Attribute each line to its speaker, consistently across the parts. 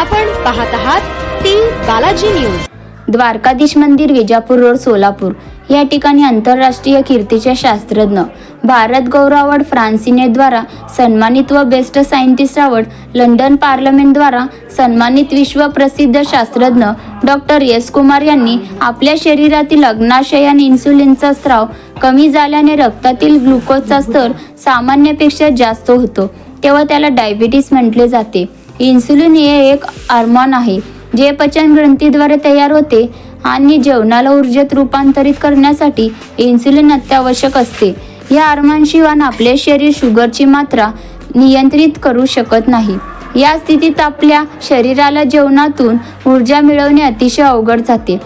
Speaker 1: आपण पाहत आहात टी बालाजी न्यूज.
Speaker 2: द्वारकाधीश मंदिर विजापूर रोड सोलापूर. या ठिकाणी आंतरराष्ट्रीय कीर्तीचे शास्त्रज्ञ भारत गौरव फ्रान्सिनेद्वारा सन्मानित व बेस्ट सायंटिस्ट अवॉर्ड लंडन पार्लमेंटद्वारा सन्मानित विश्वप्रसिद्ध शास्त्रज्ञ डॉक्टर एस कुमार यांनी आपल्या शरीरातील अग्नाशय आणि इन्सुलिनचा स्त्राव कमी झाल्याने रक्तातील ग्लुकोजचा स्तर सामान्यपेक्षा जास्त होतो. तेव्हा त्याला डायबिटीस म्हटले जाते. इन्सुलिन हे एक हार्मोन आहे जे पचन ग्रंथीद्वारे तयार होते आणि जेवणाला ऊर्जेत रूपांतरित करण्यासाठी इन्सुलिन अत्यावश्यक असते. या हार्मोनशिवाय आपले शरीर शुगरची मात्रा नियंत्रित करू शकत नाही. या स्थितीत आपल्या शरीराला जेवणातून ऊर्जा मिळवणे अतिशय अवघड जाते.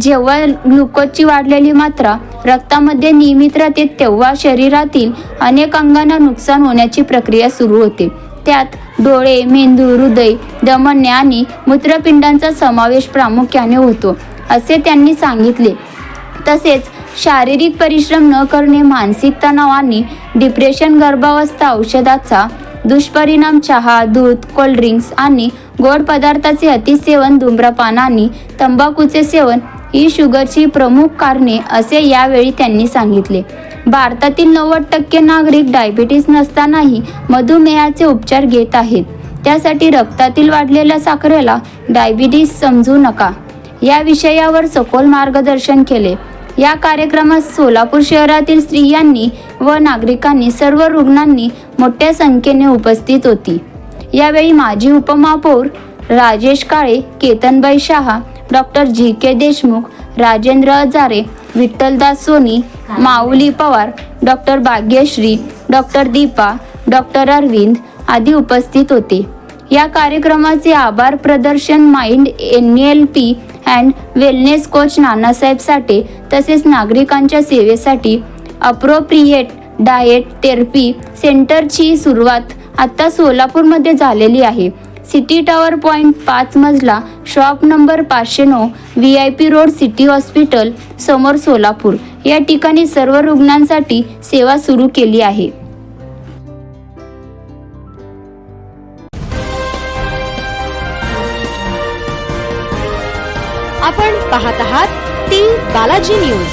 Speaker 2: जेव्हा ग्लुकोजची वाढलेली मात्रा रक्तामध्ये नियमित राहते तेव्हा शरीरातील अनेक अंगांना नुकसान होण्याची प्रक्रिया सुरू होते. त्यात डोळे मेंदू हृदय दमन्य आणि मूत्रपिंडांचा समावेश प्रामुख्याने होतो असे त्यांनी सांगितले. तसेच शारीरिक परिश्रम न करणे मानसिक तणाव आणि डिप्रेशन गर्भावस्था औषधाचा दुष्परिणाम चहा दूध कोल्ड्रिंक्स आणि गोड पदार्थाचे अतिसेवन धूम्रपान आणि तंबाखूचे सेवन ही शुगरची प्रमुख कारणे असे यावेळी त्यांनी सांगितले. भारतातील नव्वद टक्के नागरिक डायबिटीस नसतानाही मधुमेहाचे उपचार घेत आहेत. त्यासाठी रक्तातील वाढलेल्या साखरेला डायबिटीस समजू नका. या विषयावर सखोल मार्गदर्शन केले. या कार्यक्रमात सोलापूर शहरातील स्त्रियांनी व नागरिकांनी सर्व रुग्णांनी मोठ्या संख्येने उपस्थित होती. यावेळी माजी उपमहापौर Rajesh Kale Ketanbai Shah doctor G K Deshmukh Rajendra Hazare Vitthaldas Soni Mauli Pawar doctor Bhagyashree doctor Deepa doctor Arvind आदी उपस्थित होते. या कार्यक्रमाचे आभार प्रदर्शन mind N L P and wellness coach Nanasaheb Sathe तसेच नागरिकांच्या सेवेसाठी अप्रोप्रिएट डाएट थेरपी सेंटरची सुरुवात आता सोलापूरमध्ये झालेली आहे. सिटी टॉवर पॉईंट पाच मजला शॉप नंबर पाचशे नऊ V I P road city hospital समोर सोलापूर. या ठिकाणी सर्व रुग्णांसाठी सेवा सुरू केली आहे.
Speaker 1: आपण पाहत आहात ती बालाजी न्यूज.